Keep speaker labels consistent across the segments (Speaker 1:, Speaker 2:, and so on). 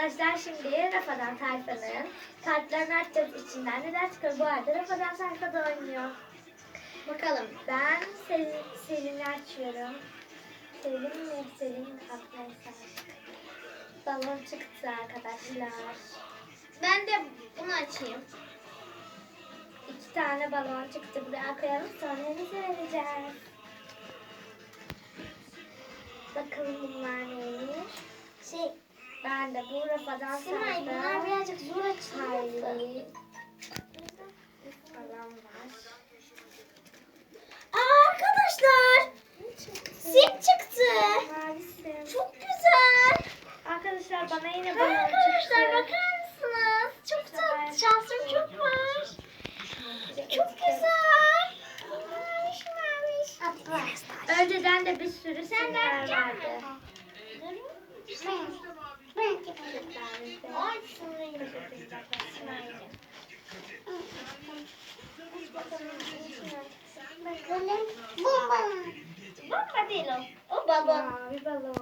Speaker 1: Arkadaşlar şimdi Rafadan Tayfa'nın kartlarını açacağız içinden. Neler çıkıyor bu arada? Rafadan Tayfa da oynuyor.
Speaker 2: Bakalım.
Speaker 1: Ben Selin, Selin'i açıyorum. Selin mi? Selin neyse. Balon çıktı arkadaşlar.
Speaker 2: Ben de bunu açayım.
Speaker 1: İki tane balon çıktı. Buraya koyalım sonra elimize vereceğiz. Bakalım bunlar neymiş. Ben de bu Rafadan
Speaker 2: Simay bunlar birazcık zor
Speaker 1: var.
Speaker 2: Aa, arkadaşlar. Sim çıktı.
Speaker 1: Mavisi.
Speaker 2: Çok güzel.
Speaker 1: Arkadaşlar bana yine balon
Speaker 2: Arkadaşlar
Speaker 1: çıktı.
Speaker 2: bakar mısınız? Çok tatlı. Şansım çok var. Çok güzel. Maviş maviş. Atla.
Speaker 1: Önceden de bir sürü simler vardı.
Speaker 2: Ay şunu Bakalım. Bomba. Bomba değil o. O balon.
Speaker 1: Mavi balon.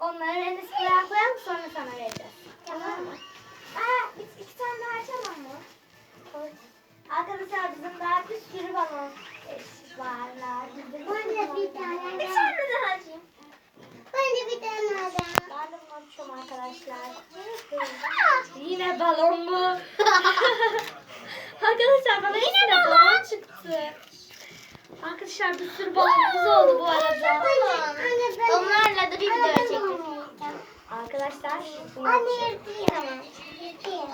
Speaker 1: Onları en üst sıraya koyalım sonra sana vereceğiz.
Speaker 2: Tamam mı?
Speaker 1: Aa, biz iki tane daha açalım mı? Arkadaşlar bizim daha bir sürü balon varlar. Bizim
Speaker 2: Ben de bir tane
Speaker 1: Bir
Speaker 2: daha.
Speaker 1: tane daha açayım.
Speaker 2: Ben de bir tane daha.
Speaker 1: Ben de bunu açıyorum arkadaşlar. Yine balon mu? arkadaşlar bana yine, balon.
Speaker 2: balon.
Speaker 1: çıktı. Arkadaşlar bir sürü balonumuz oldu bu arada.
Speaker 2: Onlarla da bir video çekeceğiz.
Speaker 1: Arkadaşlar bunu
Speaker 2: Anne. Yırtayım.